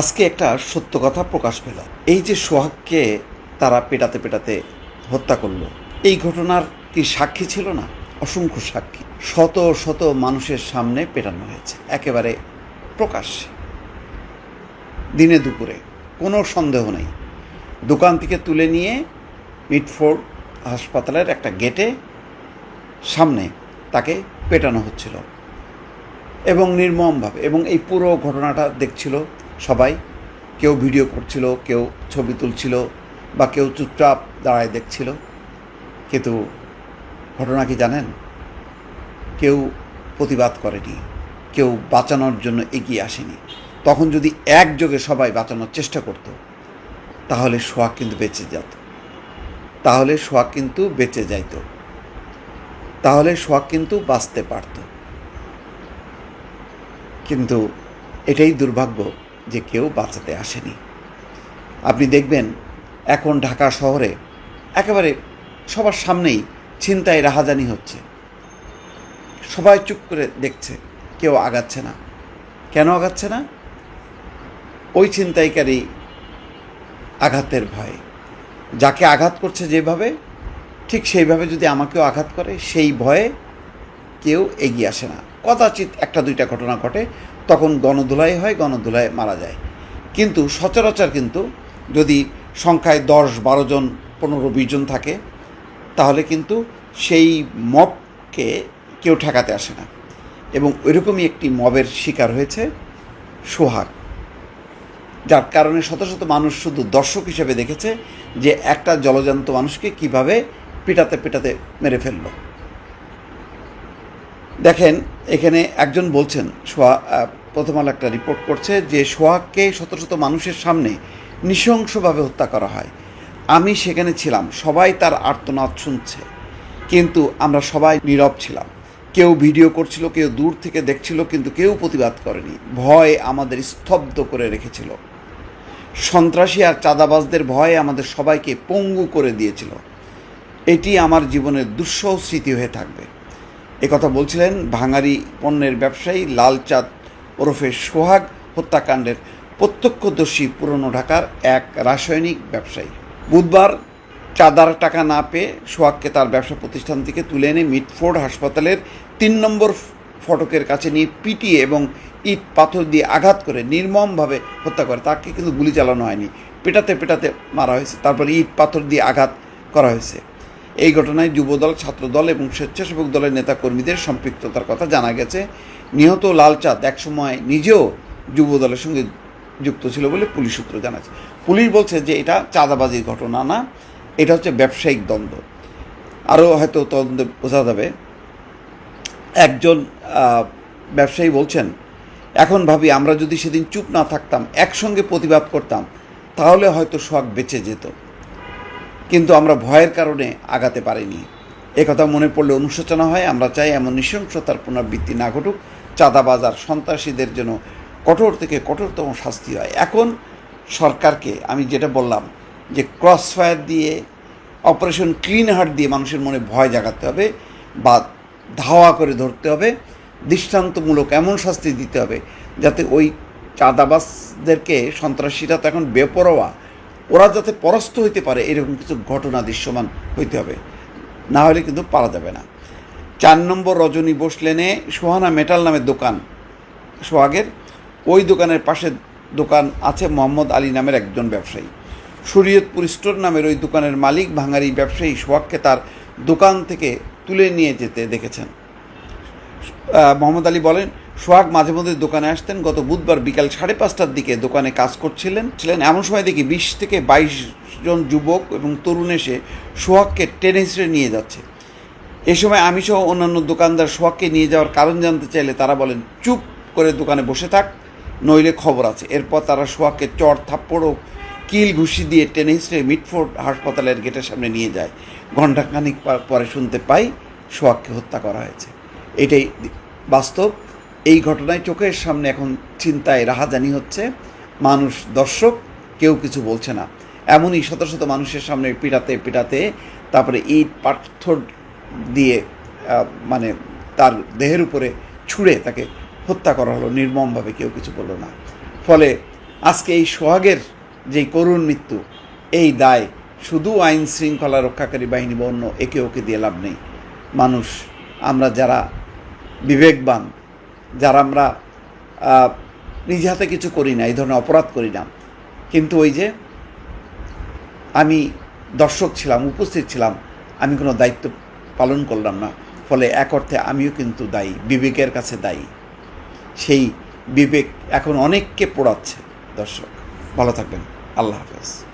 আজকে একটা সত্য কথা প্রকাশ পেল। এই যে সোহাগকে তারা পেটাতে পেটাতে হত্যা করল, এই ঘটনার কি সাক্ষী ছিল না? অসংখ্য সাক্ষী। শত শত মানুষের সামনে পেটানো হয়েছে। একেবারে প্রকাশ্যে। দিনে দুপুরে, কোনো সন্দেহ নেই। দোকান থেকে তুলে নিয়ে মিটফোর্ড হাসপাতালের একটা গেটে সামনে তাকে পেটানো হচ্ছিল এবং নির্মমভাবে এবং এই পুরো ঘটনাটা দেখছিল সবাই। কেউ ভিডিও করছিল, কেউ ছবি তুলছিল বা কেউ চুপচাপ দাঁড়ায় দেখছিল। কিন্তু ঘটনা কি জানেন? কেউ প্রতিবাদ করেনি, কেউ বাঁচানোর জন্য এগিয়ে আসেনি। তখন যদি একযোগে সবাই বাঁচানোর চেষ্টা করত, তাহলে সোহাগ কিন্তু বেঁচে যেত। তাহলে সোহাগ কিন্তু বেঁচে যাইত। তাহলে সোহাগ কিন্তু বাঁচতে পারত। কিন্তু এটাই দুর্ভাগ্য যে কেউ বাঁচাতে আসেনি। আপনি দেখবেন, এখন ঢাকা শহরে একেবারে সবার সামনেই ছিনতাই রাহাজানি হচ্ছে। সবাই চুপ করে দেখছে, কেউ আগাচ্ছে না। কেন আগাচ্ছে না? ওই ছিনতাইকারী আঘাতের ভয়ে। যাকে আঘাত করছে যেভাবে, ঠিক সেইভাবে যদি আমাকেও আঘাত করে, সেই ভয়ে কেউ এগিয়ে আসে না। কদাচিৎ একটা দুইটা ঘটনা ঘটে, তখন গণধুলাই হয় গণধুলায় মারা যায়। কিন্তু সচরাচর কিন্তু যদি সংখ্যায় দশ, বারো জন, পনেরো, বিশ জন থাকে, তাহলে কিন্তু সেই মবকে কেউ ঠেকাতে আসে না। এবং ওইরকমই একটি মবের শিকার হয়েছে সোহাগ, যার কারণে শত শত মানুষ শুধু দর্শক হিসেবে দেখেছে যে একটা জলজান্ত মানুষকে কীভাবে পিটাতে পিটাতে মেরে ফেলল। দেখেন, এখানে একজন বলছেন, সোহা প্রথম আলো একটা রিপোর্ট করছে যে সোহাগকে শত শত মানুষের সামনে নৃশংসভাবে হত্যা করা হয়। আমি সেখানে ছিলাম, সবাই তার আর্তনাদ শুনছে। কিন্তু আমরা সবাই নীরব ছিলাম। কেউ ভিডিও করছিল, কেউ দূর থেকে দেখছিল, কিন্তু কেউ প্রতিবাদ করেনি। ভয় আমাদের স্তব্ধ করে রেখেছিল। সন্ত্রাসী আর চাঁদাবাজদের ভয় আমাদের সবাইকে পঙ্গু করে দিয়েছিল। এটি আমার জীবনের দুঃসহ স্মৃতি হয়ে থাকবে। একথা বলছিলেন ভাঙারি পণ্যের ব্যবসায়ী লালচাঁদ ওরফে সোহাগ হত্যাকাণ্ডের প্রত্যক্ষদর্শী পুরনো ঢাকার এক রাসায়নিক ব্যবসায়ী। বুধবার চাঁদার টাকা না পেয়ে সোহাগকে তার ব্যবসা প্রতিষ্ঠান থেকে তুলে এনে মিটফোর্ড হাসপাতালের তিন নম্বর ফটকের কাছে নিয়ে পিটিয়ে এবং ইট, পাথর দিয়ে আঘাত করে নির্মমভাবে হত্যা করে। তাকে কিন্তু গুলি চালানো হয়নি। পেটাতে পেটাতে মারা হয়েছে। তারপরে ইট, পাথর দিয়ে আঘাত করা হয়েছে। এই ঘটনায় যুবদল, ছাত্রদল এবং স্বেচ্ছাসেবক দলের নেতাকর্মীদের সম্পৃক্ততার কথা জানা গেছে। নিহত লালচাঁদ একসময় নিজেও যুবদলের সঙ্গে যুক্ত ছিল বলে পুলিশ সূত্র জানাচ্ছে। পুলিশ বলছে যে এটা চাঁদাবাজির ঘটনা না, এটা হচ্ছে ব্যবসায়িক দ্বন্দ্ব। আরও হয়তো তদন্তে বোঝা যাবে। একজন ব্যবসায়ী বলছেন, এখন ভাবি আমরা যদি সেদিন চুপ না থাকতাম, একসঙ্গে প্রতিবাদ করতাম, তাহলে হয়তো সোহাগ বেঁচে যেত। কিন্তু আমরা ভয়ের কারণে আগাতে পারিনি। একথা মনে পড়লে অনুশোচনা হয়, আমরা চাই এমন নৃশংসতার পুনরাবৃত্তি না ঘটুক, চাঁদাবাজ আর সন্ত্রাসীদের জন্য কঠোর থেকে কঠোরতম শাস্তি হয়। এখন সরকারকে আমি যেটা বললাম যে ক্রস ফায়ার দিয়ে অপারেশন ক্লিন হার্ট দিয়ে মানুষের মনে ভয় জাগাতে হবে বা ধাওয়া করে ধরতে হবে, দৃষ্টান্তমূলক এমন শাস্তি দিতে হবে যাতে ওই চাঁদাবাজদেরকে সন্ত্রাসীরা তো এখন বেপরোয়া ওরা যাতে পরাস্ত হইতে পারে, এরকম কিছু ঘটনা দৃশ্যমান হইতে হবে। না হলে কিন্তু পারা যাবে না। চার নম্বর রজনী বোস লেনে সোহানা মেটাল নামের দোকান, সোহাগের। ওই দোকানের পাশে দোকান আছে মোহাম্মদ আলী নামের একজন ব্যবসায়ী। শরীয়তপুর স্টোর নামের ওই দোকানের মালিক, ভাঙারি ব্যবসায়ী সোহাগকে তার দোকান থেকে তুলে নিয়ে যেতে দেখেছেন। মোহাম্মদ আলী বলেন সোহাগ মাঝে মধ্যে দোকানে আসতেন। গত বুধবার বিকাল সাড়ে পাঁচটার দিকে দোকানে কাজ করছিলেন। ছিলেন এমন সময় দেখি বিশ থেকে বাইশ জন যুবক এবং তরুণ এসে সোহাগকে টেনে হিসেবে নিয়ে যাচ্ছে। এ সময় আমি সহ অন্যান্য দোকানদার সোহাগকে নিয়ে যাওয়ার কারণ জানতে চাইলে তারা বলেন, চুপ করে দোকানে বসে থাক, নইলে খবর আছে। এরপর তারা সোহাগকে চর, থাপ্পড় ও কিল ঘুষি দিয়ে টেনে হিসেবে মিটফোর্ড হাসপাতালের গেটের সামনে নিয়ে যায়। ঘণ্টাখানিক পরে শুনতে পাই সোহাগকে হত্যা করা হয়েছে। এটাই বাস্তব। এই ঘটনায় চোখের সামনে এখন চিন্তায় রাহাজানি হচ্ছে। মানুষ, দর্শক, কেউ কিছু বলছে না। এমনই শত শত মানুষের সামনে পিটাতে পিটাতে তারপরে ইট, পাথর দিয়ে মানে তার দেহের উপরে ছুঁড়ে তাকে হত্যা করা হলো। নির্মমভাবে কেউ কিছু বলল না। ফলে আজকে এই সোহাগের যে করুণ মৃত্যু, এই দায় শুধু আইন শৃঙ্খলা রক্ষাকারী বাহিনী বা অন্য একে ওকে দিয়ে লাভ নেই। মানুষ, আমরা যারা বিবেকবান যারা আমরা নিজে হাতে কিছু করি না, এই ধরনের অপরাধ করি না। কিন্তু ওই যে আমি দর্শক ছিলাম, উপস্থিত ছিলাম, আমি কোনো দায়িত্ব পালন করলাম না। ফলে এক অর্থে আমিও কিন্তু দায়ী, বিবেকের কাছে দায়ী। সেই বিবেক এখন অনেককে পোড়াচ্ছে, দর্শক। ভালো থাকবেন। আল্লাহ হাফেজ।